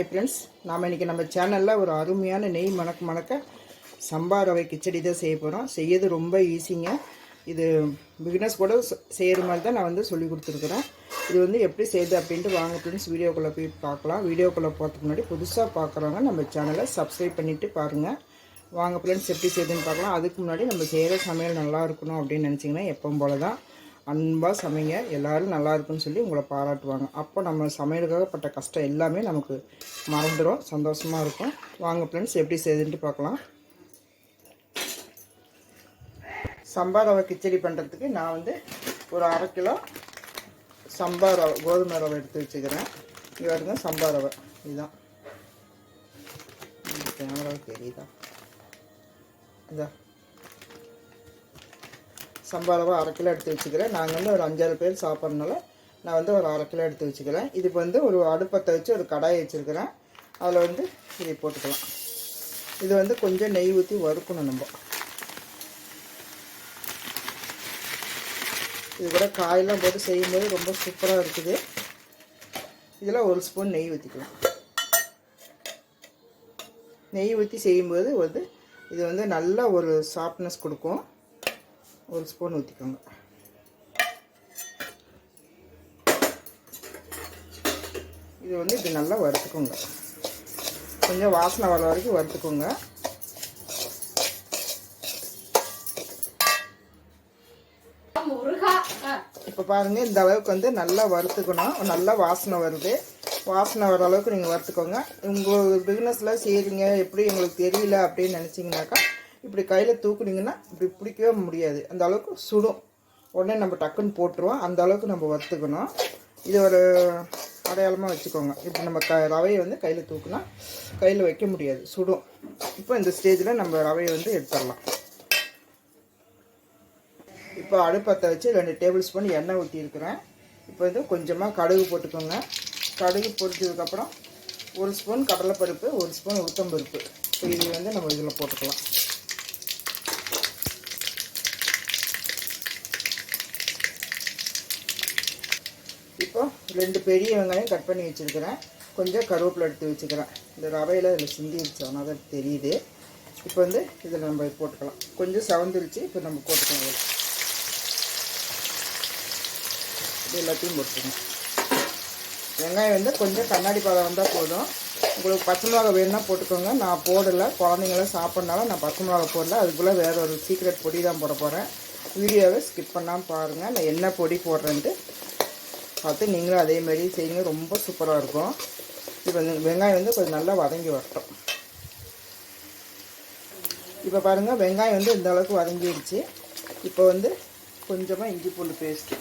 Hi friends நாம் இன்றைக்கி நம்ம சேனலில் ஒரு அருமையான நெய் மணக்க மணக்க சம்பா ரவை கிச்சடி தான் செய்ய போகிறோம் செய்யறது ரொம்ப ஈஸிங்க இது பிகினர்ஸ் கூட செய்கிற மாதிரி தான் நான் வந்து சொல்லி கொடுத்துருக்குறேன். இது வந்து எப்படி செய்யுது அப்படின்ட்டு வாங்க ஃப்ரெண்ட்ஸ் வீடியோக்குள்ளே போய் பார்க்கலாம். வீடியோக்குள்ளே போகிறதுக்கு முன்னாடி புதுசாக பார்க்குறவங்க நம்ம சேனலை சப்ஸ்கிரைப் பண்ணிவிட்டு பாருங்கள் வாங்க ஃப்ரெண்ட்ஸ் எப்படி செய்யுதுன்னு பார்க்கலாம். அதுக்கு முன்னாடி நம்ம செய்கிற சமையல் நல்லா இருக்கணும் அப்படின்னு நினச்சிங்கன்னா எப்பவும் போல தான் அன்பாக சமைங்க. எல்லோரும் நல்லா இருக்குன்னு சொல்லி உங்களை பாராட்டுவாங்க. அப்போ நம்ம சமையலுக்காக பட்ட கஷ்டம் எல்லாமே நமக்கு மறந்துடும் சந்தோஷமாக இருக்கும். வாங்க ஃப்ரெண்ட்ஸ் எப்படி செய்யுதுன்ட்டு பார்க்கலாம். சம்பா ரவை கிச்சடி பண்ணுறதுக்கு நான் வந்து ஒரு அரை கிலோ சம்பா ரவை கோதுமை ரவை எடுத்து வச்சுக்கிறேன். இது வருங்க சம்பா ரவை. இதுதான் கேமரா தெரியுதா இதா சம்பா அரை கிலோ எடுத்து வச்சுக்கிறேன். நாங்கள் வந்து ஒரு அஞ்சாறு பேர் சாப்பிட்றதுனால நான் வந்து ஒரு அரை கிலோ எடுத்து வச்சுக்கிறேன். இதுக்கு வந்து ஒரு அடுப்பத்தை வச்சு ஒரு கடாயை வச்சுருக்கிறேன். அதில் வந்து இதை போட்டுக்கலாம். இது வந்து கொஞ்சம் நெய் ஊற்றி வறுக்கணும் நம்ம. இது கூட காயெல்லாம் போட்டு செய்யும்போது ரொம்ப சூப்பராக இருக்குது. இதில் ஒரு ஸ்பூன் நெய் ஊற்றிக்கலாம் நெய் ஊற்றி செய்யும்போது வந்து இது வந்து நல்லா ஒரு சாஃப்ட்னஸ் கொடுக்கும். ஒரு ஸ்பூன் ஊற்றிக்கோங்க இது வந்து இப்படி நல்லா வறுத்துக்கோங்க. கொஞ்சம் வாசனை வர வரைக்கும் வறுத்துக்கோங்க. இப்போ பாருங்கள் இந்த அளவுக்கு வந்து நல்லா வறுத்துக்கணும். நல்லா வாசனை வருது. வாசனை வர அளவுக்கு நீங்கள் வறுத்துக்கோங்க. உங்கள் பிஸ்னஸில் செய்கிறீங்க எப்படி எங்களுக்கு தெரியல அப்படின்னு நினச்சிங்கனாக்கா இப்படி கையில் தூக்குனீங்கன்னா இப்படி பிடிக்கவே முடியாது. அந்த அளவுக்கு சுடும். உடனே நம்ம டக்குன்னு போட்டுருவோம். அந்த அளவுக்கு நம்ம வறுத்துக்கணும். இது ஒரு அடையாளமாக வச்சுக்கோங்க. இப்போ நம்ம க ரவையை வந்து கையில் தூக்குனா கையில் வைக்க முடியாது. சுடும். இப்போ இந்த ஸ்டேஜில் நம்ம ரவையை வந்து எடுத்துடலாம். இப்போ அடுப்பத்தை வச்சு ரெண்டு டேபிள் ஸ்பூன் எண்ணெய் ஊற்றிருக்கிறேன் இப்போ வந்து கொஞ்சமாக கடுகு போட்டுக்கோங்க. கடுகு பொறிச்சதுக்கப்புறம் ஒரு ஸ்பூன் கடலைப்பருப்பு ஒரு ஸ்பூன் உளுத்தம்பருப்பு. இது வந்து நம்ம இதில் போட்டுக்கலாம். இப்போ ரெண்டு பெரிய வெங்காயம் கட் பண்ணி வச்சுருக்கிறேன். கொஞ்சம் கருவேப்பிலை எடுத்து வச்சுக்கிறேன். இந்த ரவையில் இதில் சிந்திருச்சு ஆனால் தான் தெரியுது. இப்போ வந்து இதில் நம்ம போட்டுக்கலாம். கொஞ்சம் செவந்துருச்சு இப்போ நம்ம போட்டுக்கலாம் இதில். இது எல்லாத்தையும் போட்டுக்கணும் வெங்காயம் வந்து கொஞ்சம் கண்ணாடி பதம் வந்தால் போதும். உங்களுக்கு பச்சை மிளகா வேணும்னா போட்டுக்கோங்க. நான் போடலை. குழந்தைங்களாம் சாப்பிட்னால நான் பச்சை மிளகா போடல. அதுக்குள்ளே வேறு ஒரு சீக்ரெட் பொடி தான் போட போகிறேன் வீடியோவை ஸ்கிப் பண்ணாமல் பாருங்கள் நான் என்ன பொடி போடுறேன்ட்டு பார்த்து நீங்களும் அதே மாதிரி செய்யுங்க. ரொம்ப சூப்பராக இருக்கும். இப்போ இந்த வெங்காயம் வந்து கொஞ்சம் நல்லா வதங்கி வரட்டும். இப்போ பாருங்கள் வெங்காயம் வந்து இந்த அளவுக்கு வதங்கிடுச்சு. இப்போ வந்து கொஞ்சமாக இஞ்சி பூண்டு பேஸ்ட்டு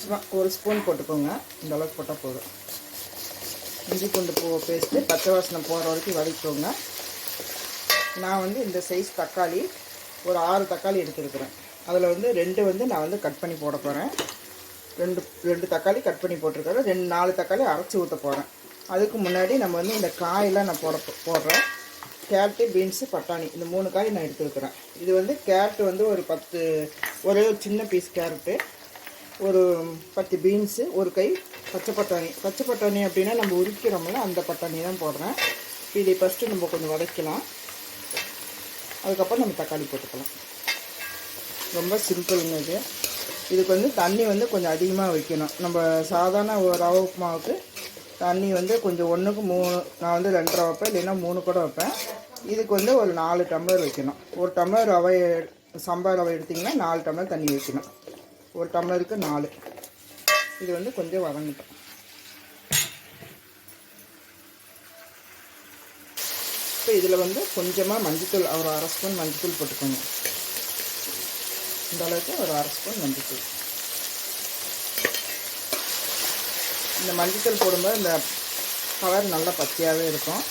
சும்மா ஒரு ஸ்பூன் போட்டுக்கோங்க. இந்த அளவுக்கு போட்டால் போதும். இஞ்சி பூண்டு பூ பேஸ்ட்டு பச்சை வாசனை போகிற வரைக்கும் வதக்கிக்கோங்க. நான் வந்து இந்த சைஸ் தக்காளி ஒரு ஆறு தக்காளி எடுத்துருக்குறேன். அதில் வந்து ரெண்டு வந்து நான் வந்து கட் பண்ணி போட போகிறேன் ரெண்டு ரெண்டு தக்காளி கட் பண்ணி போட்டிருக்காரு ரெண்டு நாலு தக்காளி அரைச்சி ஊற்ற போகிறேன் அதுக்கு முன்னாடி நம்ம வந்து இந்த காயெல்லாம் நான் போட போடுறேன். கேரட்டு பீன்ஸு பட்டாணி. இந்த மூணு காய் நான் எடுத்துருக்குறேன் இது வந்து கேரட்டு வந்து ஒரு பத்து ஒரே ஒரு சின்ன பீஸ் கேரட்டு ஒரு பத்து பீன்ஸு ஒரு கை பச்சை பட்டாணி. பச்சை பட்டாணி அப்படின்னா நம்ம உரிக்கிறோம்ல அந்த பட்டாணி தான் போடுறேன். இதை ஃபஸ்ட்டு நம்ம கொஞ்சம் வதக்கலாம். அதுக்கப்புறம் நம்ம தக்காளி போட்டுக்கலாம். ரொம்ப சிம்பிளுங்க இது. இதுக்கு வந்து தண்ணி வந்து கொஞ்சம் அதிகமாக வைக்கணும். நம்ம சாதாரண ஒரு ரவை உப்புமாவுக்கு தண்ணி வந்து கொஞ்சம் ஒன்றுக்கு மூணு நான் வந்து ரெண்டரை வைப்பேன் இல்லைன்னா மூணு கூட வைப்பேன். இதுக்கு வந்து ஒரு நாலு டம்ளர் வைக்கணும். ஒரு டம்ளர் ரவை சம்பா ரவை எடுத்திங்கன்னா நாலு டம்ளர் தண்ணி வைக்கணும். ஒரு டம்ளருக்கு நாலு. இது வந்து கொஞ்சம் வதங்கிட்டோம். இப்போ இதில் வந்து கொஞ்சமாக மஞ்சத்தூள் ஒரு அரை ஸ்பூன் மஞ்சத்தூள் போட்டுக்கோங்க. இந்த அளவுக்கு ஒரு அரை ஸ்பூன் மஞ்சத்தூள். இந்த மஞ்சத்தூள் போடும்போது இந்த கலர் நல்லா பச்சையாகவே இருக்கும்.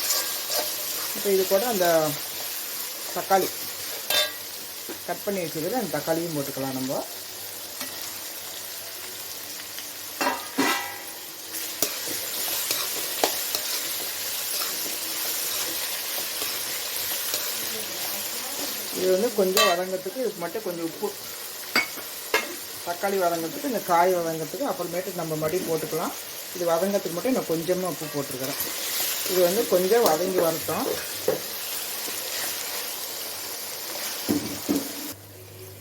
இப்போ இது கூட அந்த தக்காளி கட் பண்ணி வச்சுக்கிட்டு அந்த தக்காளியும் போட்டுக்கலாம் நம்ம. இது வந்து கொஞ்சம் வதங்கிறதுக்கு இதுக்கு மட்டும் கொஞ்சம் உப்பு. தக்காளி வதங்கிறதுக்கு இந்த காய் வதங்கிறதுக்கு அப்புறமேட்டு நம்ம மறுபடியும் போட்டுக்கலாம். இது வதங்கிறதுக்கு மட்டும் நான் கொஞ்சமாக உப்பு போட்டிருக்கிறேன் இது வந்து கொஞ்சம் வதங்கி வரட்டும்.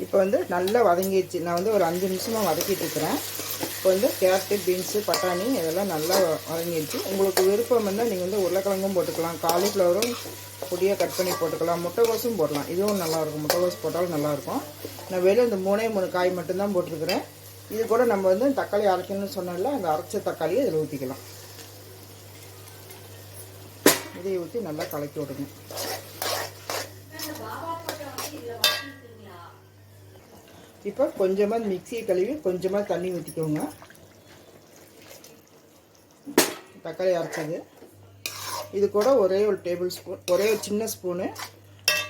இப்போ வந்து நல்லா வதங்கிடுச்சு. நான் வந்து ஒரு அஞ்சு நிமிஷமாக வதக்கிட்டு இருக்கிறேன். இப்போ வந்து கேரட்டு பீன்ஸு பட்டாணி இதெல்லாம் நல்லா வதங்கிடுச்சு. உங்களுக்கு விருப்பம் இருந்தால் நீங்கள் வந்து உருளைக்கிழங்கும் போட்டுக்கலாம். காலிஃப்ளவரும் பொடியாக கட் பண்ணி போட்டுக்கலாம். முட்டைகோசும் போடலாம். இதுவும் நல்லாயிருக்கும். முட்டைகோஸ் போட்டாலும் நல்லாயிருக்கும். நான் வெளியே இந்த மூணே மூணு காய் மட்டும்தான் போட்டிருக்கிறேன். இது கூட நம்ம வந்து தக்காளி அரைக்கணும்னு சொன்னால அந்த அரைச்ச தக்காளியை இதில் ஊற்றிக்கலாம் இதை ஊற்றி நல்லா கலக்கி விடுங்க இப்போ கொஞ்சமாக மிக்சியை கழுவி கொஞ்சமாக தண்ணி ஊற்றிக்கோங்க தக்காளி அரைச்சது. இது கூட ஒரே ஒரு டேபிள் ஸ்பூன் ஒரே ஒரு சின்ன ஸ்பூனு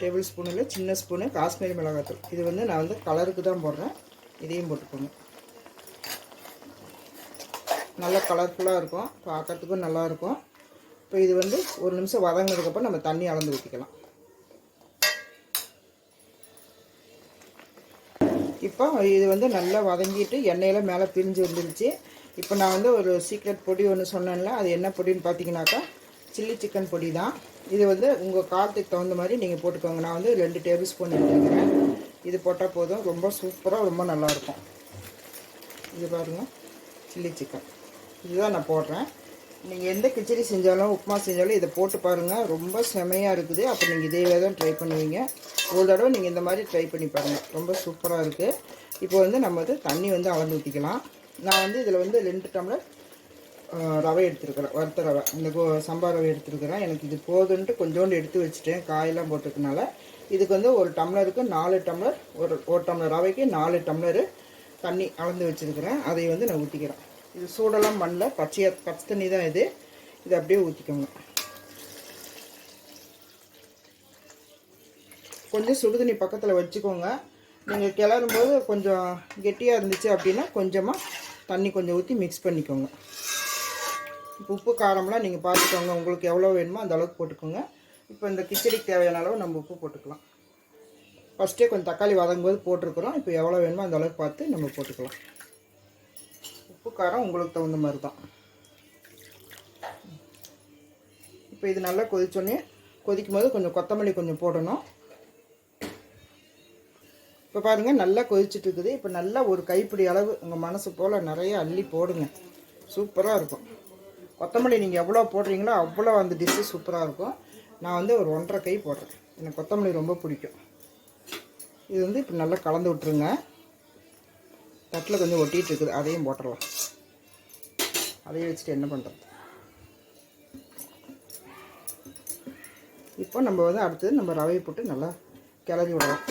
டேபிள் ஸ்பூனில் சின்ன ஸ்பூனு காஷ்மீரி மிளகாத்தூள். இது வந்து நான் வந்து கலருக்கு தான் போடுறேன். இதையும் போட்டுக்கோங்க. நல்ல கலர்ஃபுல்லாக இருக்கும். பார்க்கறதுக்கும் நல்லாயிருக்கும் இப்போ இது வந்து ஒரு நிமிஷம் வதங்கினதுக்கப்புறம் நம்ம தண்ணி அளந்து ஊற்றிக்கலாம் இப்போ இது வந்து நல்லா வதங்கிட்டு எண்ணெயில் மேலே பிரிஞ்சு வந்துருச்சு. இப்போ நான் வந்து ஒரு சீக்ரெட் பொடி ஒன்று சொன்னேன்ல அது என்ன பொடின்னு பார்த்தீங்கன்னாக்கா சில்லி சிக்கன் பொடி தான் இது வந்து உங்கள் காரத்துக்கு தகுந்த மாதிரி நீங்கள் போட்டுக்கோங்க. நான் வந்து ரெண்டு டேபிள் ஸ்பூன் எடுத்துக்கிறேன். இது போட்டால் போதும். ரொம்ப சூப்பராக ரொம்ப நல்லாயிருக்கும் இது பாருங்கள் சில்லி சிக்கன் இதுதான் நான் போடுறேன். நீங்கள் எந்த கிச்சடி செஞ்சாலும் உப்புமா செஞ்சாலும் இதை போட்டு பாருங்கள் ரொம்ப செமையாக இருக்குது. அப்போ நீங்கள் இதே தான் ட்ரை பண்ணுவீங்க. ஒரு தடவை நீங்கள் இந்த மாதிரி ட்ரை பண்ணி பாருங்கள் ரொம்ப சூப்பராக இருக்குது இப்போ வந்து நம்ம வந்து தண்ணி வந்து அளந்து ஊற்றிக்கலாம் நான் வந்து இதில் வந்து ரெண்டு டம்ளர் ரவை எடுத்துருக்குறேன். வறுத்த ரவை. இந்த கோ சம்பா ரவை எடுத்துருக்குறேன். எனக்கு இது போதுன்ட்டு கொஞ்சோண்டு எடுத்து வச்சுட்டேன். காயெல்லாம் போட்டதுனால. இதுக்கு வந்து ஒரு டம்ளருக்கு நாலு டம்ளர் ஒரு ஒரு டம்ளர் ரவைக்கு நாலு டம்ளரு தண்ணி அளந்து வச்சுருக்கிறேன். அதை வந்து நான் ஊற்றிக்கிறேன் இது சூடெல்லாம் பண்ணல. பச்சையாக பச்சை தண்ணி தான் இது. இது அப்படியே ஊற்றிக்கோங்க கொஞ்சம் சுடுதண்ணி பக்கத்தில் வச்சுக்கோங்க. நீங்கள் கிளறும் போது கொஞ்சம் கெட்டியாக இருந்துச்சு அப்படின்னா கொஞ்சமாக தண்ணி கொஞ்சம் ஊற்றி மிக்ஸ் பண்ணிக்கோங்க. இப்போ உப்பு காரம்லாம் நீங்கள் பார்த்துக்கோங்க. உங்களுக்கு எவ்வளோ வேணுமோ அந்த அளவுக்கு போட்டுக்கோங்க. இப்போ இந்த கிச்சடிக்கு தேவையான அளவு நம்ம உப்பு போட்டுக்கலாம். ஃபஸ்ட்டே கொஞ்சம் தக்காளி வதங்கும் போது போட்டிருக்கிறோம். இப்போ எவ்வளோ வேணுமோ அந்த அளவுக்கு பார்த்து நம்ம போட்டுக்கலாம். காரம் உங்களுக்கு தகுந்த மாதிரி தான் இப்போ இது நல்லா கொதிச்சோடனே கொதிக்கும் போது கொஞ்சம் கொத்தமல்லி கொஞ்சம் போடணும். இப்போ பாருங்கள் நல்லா கொதிச்சுட்டு இருக்குது. இப்போ நல்லா ஒரு கைப்பிடி அளவு உங்கள் மனசு போல் நிறைய அள்ளி போடுங்க. சூப்பராக இருக்கும். கொத்தமல்லி நீங்கள் எவ்வளோ போடுறீங்களோ அவ்வளோ அந்த டிஷ்ஷு சூப்பராக இருக்கும். நான் வந்து ஒரு ஒன்றரை கை போடுறேன். எனக்கு கொத்தமல்லி ரொம்ப பிடிக்கும். இது வந்து இப்போ நல்லா கலந்து விட்ருங்க தட்டில் கொஞ்சம் ஒட்டிகிட்டு இருக்குது அதையும் போட்டுடலாம். அதையும் வச்சுட்டு என்ன பண்ணுறது? இப்போ நம்ம வந்து அடுத்தது நம்ம ரவையை போட்டு நல்லா கிளறி விடலாம்.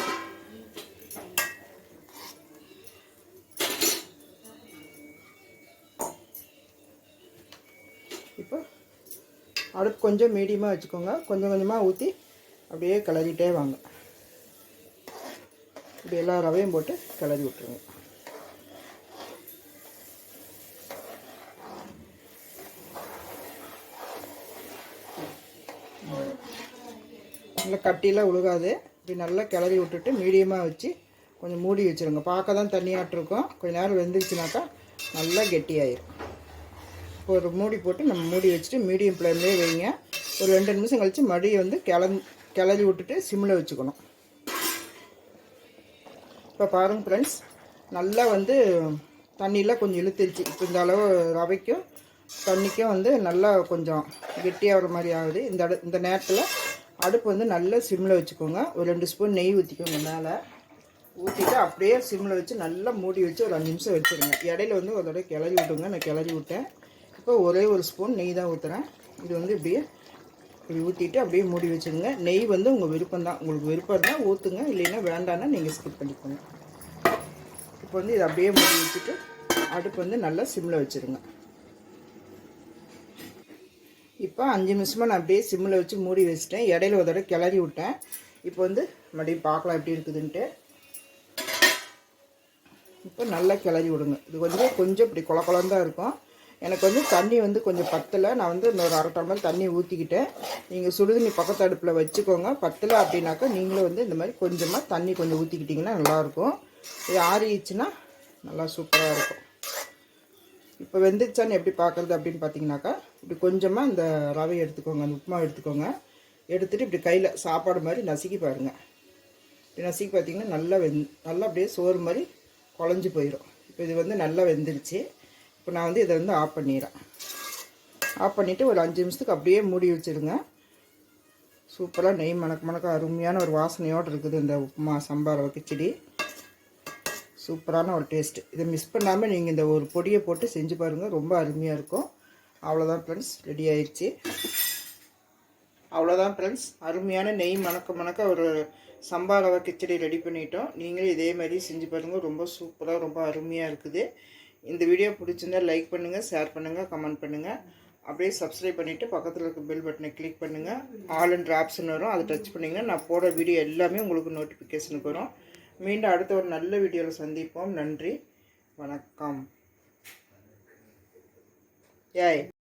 இப்போ அடுப்பு கொஞ்சம் மீடியமாக வச்சுக்கோங்க. கொஞ்சம் கொஞ்சமாக ஊற்றி அப்படியே கிளறிட்டே வாங்க. இப்படி எல்லா ரவையும் போட்டு கிளறி விட்டுருங்க. நல்லா கட்டிலாம் உழுகாது. இப்படி நல்லா கிளறி விட்டுட்டு மீடியமாக வச்சு கொஞ்சம் மூடி வச்சுருங்க. பார்க்க தான் தண்ணியாட்டிருக்கோம் கொஞ்சம் நேரம் வெந்துருச்சுனாக்கா நல்லா கெட்டியாயிரும். இப்போ ஒரு மூடி போட்டு நம்ம மூடி வச்சுட்டு மீடியம் ஃப்ளேம்லேயே வைங்க. ஒரு ரெண்டு நிமிஷம் கழித்து மடியை வந்து கிளந் கிளறி விட்டுட்டு சிம்மில் வச்சுக்கணும். இப்போ பாருங்க ஃப்ரெண்ட்ஸ் நல்லா வந்து தண்ணியெலாம் கொஞ்சம் இழுத்துருச்சு. இப்போ இந்த அளவு ரவைக்கும் தண்ணிக்கும் வந்து நல்லா கொஞ்சம் கெட்டியாகிற மாதிரி ஆகுது. இந்த இந்த நேரத்தில் அடுப்பு வந்து நல்லா சிம்மில் வச்சுக்கோங்க. ஒரு ரெண்டு ஸ்பூன் நெய் ஊற்றிக்கோங்க மேலே. ஊற்றிட்டு அப்படியே சிம்மில் வச்சு நல்லா மூடி வச்சு ஒரு அஞ்சு நிமிஷம் வச்சுருங்க. இடையில வந்து ஒரு தடவை கிளறி விட்டுங்க நான் கிளறி விட்டேன். இப்போ ஒரே ஒரு ஸ்பூன் நெய் தான் ஊற்றுறேன் இது வந்து இப்படியே இப்படி ஊற்றிட்டு அப்படியே மூடி வச்சுருங்க. நெய் வந்து உங்கள் விருப்பம் தான். உங்களுக்கு விருப்பம் இருந்தால் ஊற்றுங்க இல்லைன்னா வேண்டான்னா நீங்கள் ஸ்கிப் பண்ணிக்கோங்க. இப்போ வந்து இதை அப்படியே மூடி வச்சுட்டு அடுப்பு வந்து நல்லா சிம்மில் வச்சுருங்க. இப்போ அஞ்சு நிமிஷமாக நான் அப்படியே சிம்மில் வச்சு மூடி வச்சுட்டேன். இடையில ஒரு தடவை கிளறி விட்டேன். இப்போ வந்து மறுபடியும் பார்க்கலாம் எப்படி இருக்குதுன்ட்டு. இப்போ நல்லா கிளறி விடுங்க. இது கொஞ்சம் கொஞ்சம் இப்படி குள குளந்தான் இருக்கும். எனக்கு வந்து தண்ணி வந்து கொஞ்சம் பத்தலை. நான் வந்து இன்னொரு அரை டம்ளர் தண்ணி ஊற்றிக்கிட்டேன் நீங்கள் சுடுதண்ணி பக்கத்து அடுப்பில் வச்சுக்கோங்க. பத்தலை அப்படின்னாக்கா நீங்களும் வந்து இந்த மாதிரி கொஞ்சமாக தண்ணி கொஞ்சம் ஊற்றிக்கிட்டிங்கன்னா நல்லாயிருக்கும் இது ஆறிடுச்சுன்னா நல்லா சூப்பராக இருக்கும். இப்போ வெந்துருச்சான்னு எப்படி பார்க்குறது அப்படின்னு பார்த்தீங்கன்னாக்கா இப்படி கொஞ்சமாக இந்த ரவை எடுத்துக்கோங்க அந்த உப்புமா எடுத்துக்கோங்க. எடுத்துகிட்டு இப்படி கையில் சாப்பாடு மாதிரி நசுக்கி பாருங்கள் இப்படி நசுக்கி பார்த்தீங்கன்னா நல்லா வெந் நல்லா அப்படியே சோறு மாதிரி குழஞ்சி போயிடும் இப்போ இது வந்து நல்லா வெந்துருச்சு. இப்போ நான் வந்து இதை வந்து ஆஃப் பண்ணிடுறேன். ஆஃப் பண்ணிவிட்டு ஒரு அஞ்சு நிமிஷத்துக்கு அப்படியே மூடி வச்சுருங்க. சூப்பராக நெய் மணக்க மணக்க அருமையான ஒரு வாசனையோடு இருக்குது இந்த உப்புமா சம்பார் ரவை கிச்சடி சூப்பரான ஒரு டேஸ்ட். இதை மிஸ் பண்ணாமல் நீங்கள் இந்த ஒரு பொடியை போட்டு செஞ்சு பாருங்கள் ரொம்ப அருமையாக இருக்கும். அவ்வளோதான் ஃப்ரெண்ட்ஸ் ரெடி ஆயிடுச்சு. அவ்வளோதான் ஃப்ரெண்ட்ஸ் அருமையான நெய் மணக்க மணக்க ஒரு சம்பா ரவை கிச்சடி ரெடி பண்ணிட்டோம். நீங்களும் இதே மாதிரி செஞ்சு பாருங்கள் ரொம்ப சூப்பராக ரொம்ப அருமையாக இருக்குது. இந்த வீடியோ பிடிச்சிருந்தா லைக் பண்ணுங்கள் ஷேர் பண்ணுங்கள் கமெண்ட் பண்ணுங்கள் அப்படியே சப்ஸ்கிரைப் பண்ணிவிட்டு பக்கத்தில் இருக்க பெல் பட்டனை கிளிக் பண்ணுங்கள் ஆல் அண்ட் ஆப்ஷன் வரும். அதை டச் பண்ணிங்கன்னா நான் போடுற வீடியோ எல்லாமே உங்களுக்கு நோட்டிஃபிகேஷனுக்கு வரும். மீண்டும் அடுத்த ஒரு நல்ல வீடியோவில் சந்திப்போம். நன்றி. வணக்கம். ஏய்.